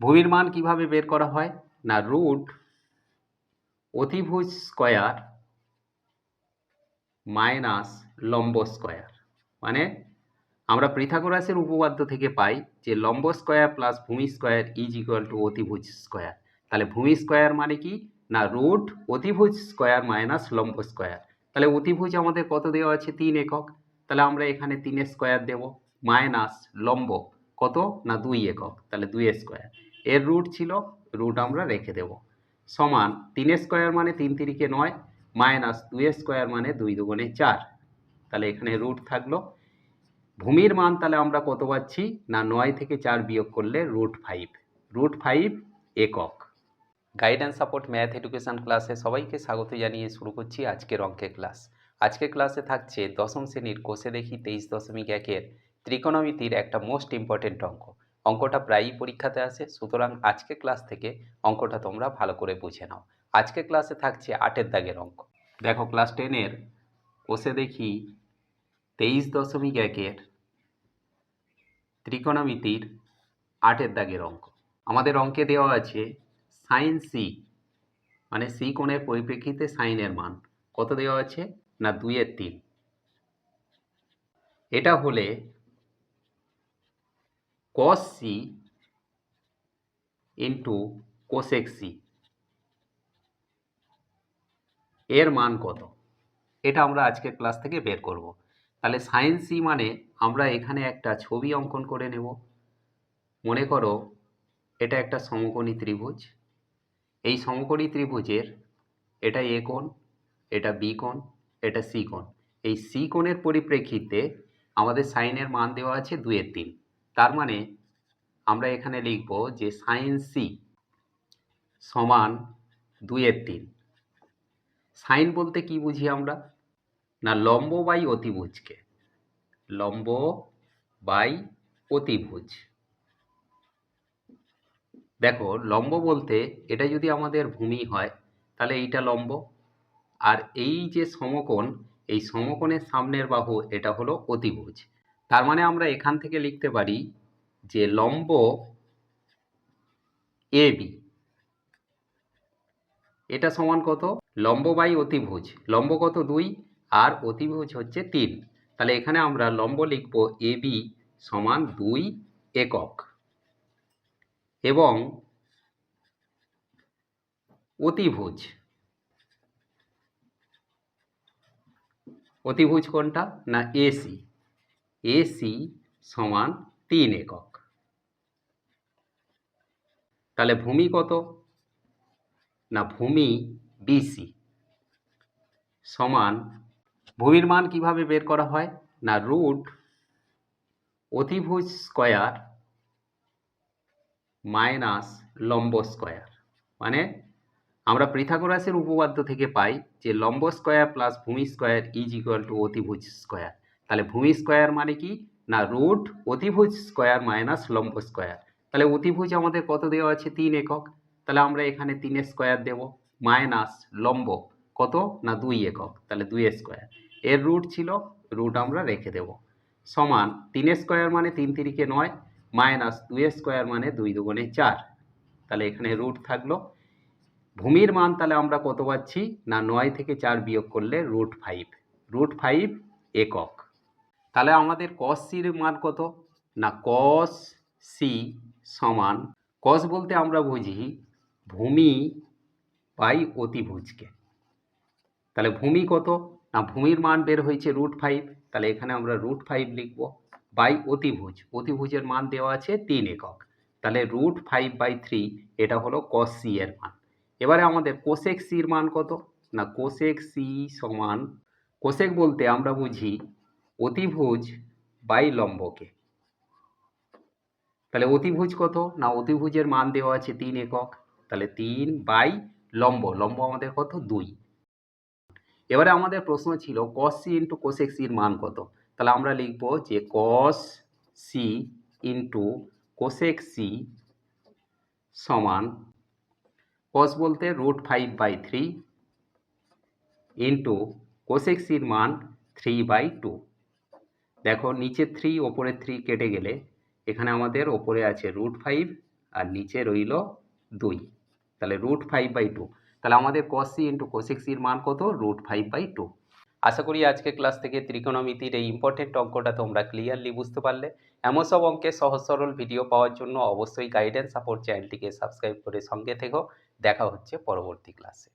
ভূমির মান কীভাবে বের করা হয়? না রুট অতিভুজ স্কয়ার মাইনাস লম্ব স্কয়ার মানে আমরা পৃথাগোরাসের উপপাদ্য থেকে পাই যে লম্ব স্কয়ার প্লাস ভূমি স্কয়ার ইজ ইকুয়াল টু অতিভুজ স্কয়ার তাহলে ভূমি স্কয়ার মানে কি? না রুট অতিভুজ স্কয়ার মাইনাস লম্ব স্কয়ার তাহলে অতিভুজ আমাদের কত দেওয়া আছে? তিন একক। তাহলে আমরা এখানে তিনের স্কয়ার দেব। মাইনাস লম্ব কত? না, দুই একক। তাহলে দুই স্কয়ার এর রুট ছিল রুট আমরা রেখে দেব। সমান তিনের স্কোয়ার মানে তিন তিরিকে নয় মাইনাস দুই স্কোয়ার মানে দুই দুগুণে চার। তাহলে এখানে রুট থাকল। ভূমির মান তাহলে আমরা কত পাচ্ছি? না, নয় থেকে চার বিয়োগ করলে রুট ফাইভ রুট ফাইভ একক। গাইডেন্স সাপোর্ট ম্যাথ এডুকেশন ক্লাসে সবাইকে স্বাগত জানিয়ে শুরু করছি আজকের অঙ্কের ক্লাস আজকের ক্লাসে থাকছে দশম শ্রেণির কোষে দেখি তেইশ দশমিক একের ত্রিকোণমিতির একটা মোস্ট ইম্পর্টেন্ট অঙ্ক। অঙ্কটা প্রায়ই পরীক্ষাতে আসে। সুতরাং আজকে ক্লাস থেকে অঙ্কটা তোমরা ভালো করে বুঝে নাও। আজকে ক্লাসে থাকছে আটের দাগের অঙ্ক। দেখো ক্লাস টেনের কোষে দেখি তেইশ দশমিক একের ত্রিকোণমিতির আটের দাগের অঙ্ক। আমাদের অঙ্কে দেওয়া আছে সাইন সি মানে সি কোণের পরিপ্রেক্ষিতে সাইনের মান। কত দেওয়া আছে? না, দুইয়ের তিন। এটা হলে cos C into cosec C এর মান কত? এটা আমরা আজকের ক্লাস থেকে বের করব। তাহলে সাইন সি মানে আমরা এখানে একটা ছবি অঙ্কন করে নেব। মনে করো এটা একটা সমকোণী ত্রিভুজ। এই সমকোণী ত্রিভুজের এটা এ কোণ, এটা বি কোণ, এটা সি কোণ। এই সি কোণের পরিপ্রেক্ষিতে আমাদের সাইনের মান দেওয়া আছে দুয়ের তিন। তার মানে আমরা এখানে লিখব যে সাইন সি সমান দুয়ের তিন। সাইন বলতে কি বুঝি আমরা? না লম্ব বাই অতিভুজকে। লম্ব বাই অতিভুজ। দেখো, লম্ব বলতে এটা যদি আমাদের ভূমি হয়, তাহলে এইটা লম্ব। আর এই যে সমকোণ, এই সমকোণের সামনের বাহু এটা হলো অতিভুজ। তার মানে আমরা এখান থেকে লিখতে পারি যে লম্ব এ বি। এটা সমান কত? লম্ব বাই অতিভুজ। লম্ব কত? দুই। আর অতিভুজ হচ্ছে তিন। তাহলে এখানে আমরা লম্ব লিখব এ বি সমান দুই একক। এবং অতিভুজ। অতিভুজ কোনটা? না এসি এসি সমান তিন একক। তাহলে ভূমি কত? না, ভূমি বিসি সমান ভূমির মান কীভাবে বের করা হয়? না, রুট অতিভুজ স্কয়ার মাইনাস লম্ব স্কয়ার। মানে আমরা পৃথাগোরাসের উপপাদ্য থেকে পাই যে লম্ব স্কয়ার প্লাস ভূমি স্কয়ার ইজ ইকুয়াল টু অতিভুজ স্কয়ার। তাহলে ভূমি স্কোয়ার মানে কি? না রুট অতিভুজ স্কোয়ার মাইনাস লম্ব স্কোয়ার। তাহলে অতিভুজ আমাদের কত দেওয়া আছে? তিন একক। তাহলে আমরা এখানে তিনের স্কোয়ার দেব। মাইনাস লম্ব কত? না দুই একক। তাহলে দুই স্কোয়ার। এর রুট ছিল, রুট আমরা রেখে দেব। সমান তিনের স্কোয়ার মানে তিন তিরিকে নয়, মাইনাস দুই স্কোয়ার মানে দুই দুগুণে চার। তাহলে এখানে রুট থাকল। ভূমির মান তাহলে আমরা কত পাচ্ছি? না নয় থেকে চার বিয়োগ করলে রুট ফাইভ। রুট ফাইভ একক। তাহলে আমাদের কস সির মান কত? না কস সি সমান কস বলতে আমরা বুঝি ভূমি বাই অতিভুজকে। তাহলে ভূমি কত? না, ভূমির মান বের হয়েছে রুট ফাইভ তাহলে এখানে আমরা রুট ফাইভ লিখব বাই অতিভুজ। অতিভুজের মান দেওয়া আছে তিন একক। তাহলে রুট ফাইভ বাই থ্রি এটা হলো কস সি এর মান। এবারে আমাদের কোসেক সির মান কত? না কোসেক সি সমান কোসেক বলতে আমরা বুঝি অতিভুজ বাই লম্বকে। তাহলে অতিভুজ কত? না, অতিভুজের মান দেওয়া আছে তিন একক। তাহলে তিন বাই লম্ব লম্ব আমাদের কত? দুই। এবারে আমাদের প্রশ্ন ছিল কস সি ইন্টু কোসেক সির মান কত? তাহলে আমরা লিখব যে cos C into cosec C সমান কস বলতে root five by three into cosec সির মান থ্রি বাই টু দেখো, নিচে থ্রি ওপরে থ্রি কেটে গেলে এখানে আমাদের ওপরে আছে রুট ফাইভ আর নিচে রইল দুই। তাহলে রুট ফাইভ বাই টু তাহলে আমাদের কস ইন্টু কোসেক সির মান কত? রুট ফাইভ বাই টু আশা করি আজকে ক্লাস থেকে ত্রিকোণমিতির এই ইম্পর্টেন্ট অঙ্কটা তোমরা ক্লিয়ারলি বুঝতে পারলে। এমন সব অঙ্কের সহজ সরল ভিডিও পাওয়ার জন্য অবশ্যই গাইডেন্স সাপোর্ট চ্যানেলটিকে সাবস্ক্রাইব করে সঙ্গে থেকো। দেখা হচ্ছে পরবর্তী ক্লাসে